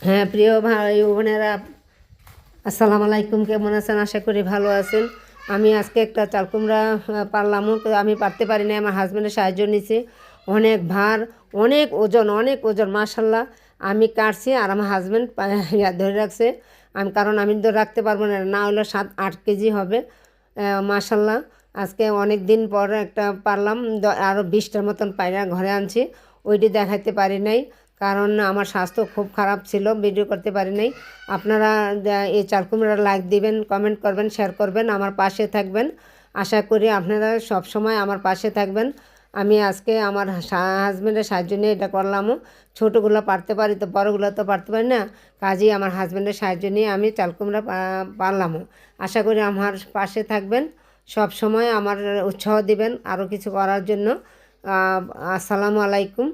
হ্যাঁ প্রিয় ভাই বোনেরা আসসালামু আলাইকুম কেমন আছেন? আশা করি ভালো আছেন। আমি আজকে একটা চাল কুমড়া আহ, পারলামও তো আমি পারতে পারি না আমার হাজব্যান্ডের সাহায্য নিয়েছি। অনেক ভার অনেক ওজন অনেক ওজন মাশাল্লাহ আমি কাটছি আর আমার হাজব্যান্ড ধরে রাখছে। আমি কারণ আমি তো রাখতে পারব না না হলে সাত আট কেজি হবে। মাশাল্লাহ আজকে অনেক দিন পর একটা পারলাম আরও বিশটার মতন পায়রা ঘরে আনছি। ওইটি দেখাতে পারি নাই। কারণ আমার স্বাস্থ্য খুব খারাপ ছিল ভিডিও করতে পারি নাই। আপনারা এই চালকুমড়ার লাইক দিবেন কমেন্ট করবেন শেয়ার করবেন, আমার পাশে থাকবেন। আশা করি আপনারা সব সময় আমার পাশে থাকবেন। আমি আজকে আমার হাজব্যান্ডের সাহায্য নিয়ে এটা করলামও ছোটোগুলো পারতে পারি তো বড়গুলো তো পারতে পারি না, কাজেই আমার হাজব্যান্ডের সাহায্য নিয়ে আমি চালকুমড়া পারলামও আশা করি আমার পাশে থাকবেন। সব সময় আমার উৎসাহ দিবেন আরও কিছু করার জন্য। আসসালামু আলাইকুম।